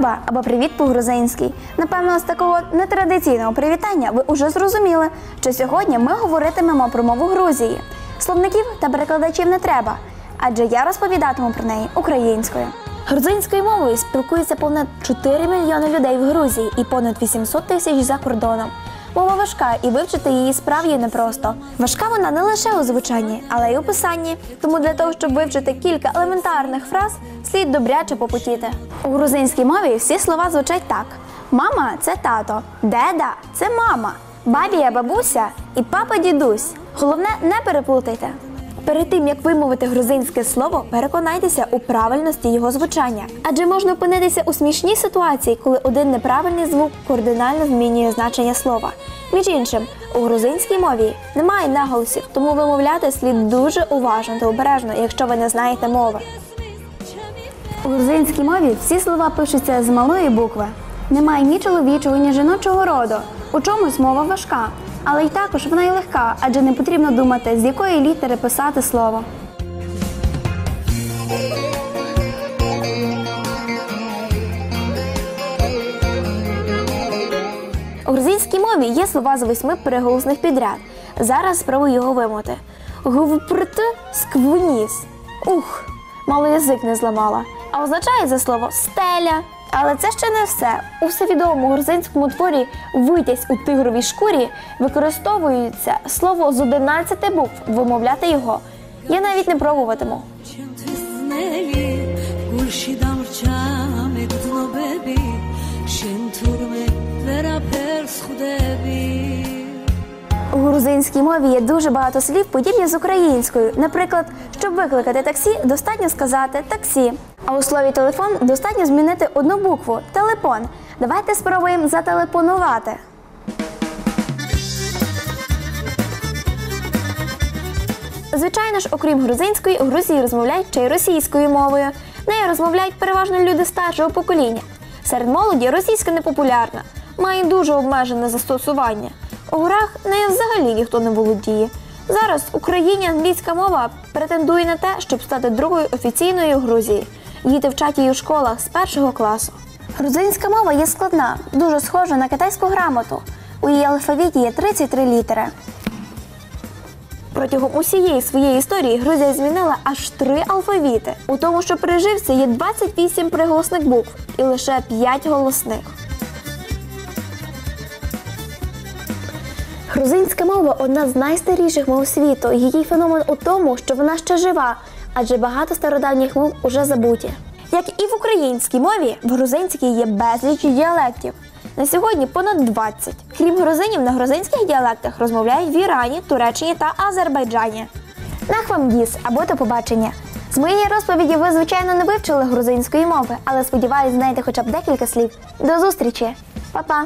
Мерхаба або привіт по-грузинськи. Напевно, з такого нетрадиційного привітання ви уже зрозуміли, що сьогодні ми говоритимемо про мову Грузії. Словників та перекладачів не треба, адже я розповідатиму про неї українською. Грузинською мовою спілкується понад 4 мільйони людей в Грузії і понад 800 тисяч за кордоном. Мова важка, і вивчити її справді непросто. Важка вона не лише у звучанні, але й у писанні. Тому для того, щоб вивчити кілька елементарних фраз, слід добряче попотіти. У грузинській мові всі слова звучать так: мама це тато, деда це мама, бабія бабуся і папа дідусь. Головне, не переплутайте. Перед тим як вимовити грузинське слово, переконайтеся у правильності його звучання, адже можна опинитися у смішній ситуації, коли один неправильний звук кардинально змінює значення слова. Між іншим, у грузинській мові немає наголосів, тому вимовляти слід дуже уважно та обережно, якщо ви не знаєте мови. У грузинській мові всі слова пишуться з малої букви. Немає ні чоловічого, ні жіночого роду. У чомусь мова важка, але й також вона й легка, адже не потрібно думати, з якої літери писати слово. У грузинській мові є слова з восьми переголосних підряд. Зараз спробую його вимовити. Гвпрт сквніс. Ух, мало язик не зламала. А означає це слово стеля. Але це ще не все. У всевідомому грузинському творі Витязь у тигровій шкурі використовується слово з 11 букв. Вимовляти його. Я навіть не пробуватиму. Грузинській мові є дуже багато слів, подібні з українською. Наприклад, щоб викликати таксі, достатньо сказати таксі. А у слові телефон достатньо змінити одну букву телефон. Давайте спробуємо зателефонувати. Звичайно ж, окрім грузинської, у Грузії розмовляють ще й російською мовою. Нею розмовляють переважно люди старшого покоління. Серед молоді російська непопулярна, має дуже обмежене застосування. У горах нею взагалі ніхто не володіє. Зараз в Україні англійська мова претендує на те, щоб стати другою офіційною в Грузії. Діти вчать її у школах з першого класу. Грузинська мова є складна, дуже схожа на китайську грамоту. У її алфавіті є 33 літери. Протягом усієї своєї історії Грузія змінила аж три алфавіти. У тому, що пережився, є 28 приголосних букв і лише 5 голосних. Грузинська мова одна з найстаріших мов світу. Її феномен у тому, що вона ще жива, адже багато стародавніх мов уже забуті. Як і в українській мові, в грузинській є безліч діалектів. На сьогодні понад 20. Крім грузинів, на грузинських діалектах розмовляють в Ірані, Туреччині та Азербайджані. Нахвам або до побачення. З моєї розповіді ви, звичайно, не вивчили грузинської мови, але сподіваюсь, знаєте хоча б декілька слів. До зустрічі! Па-па!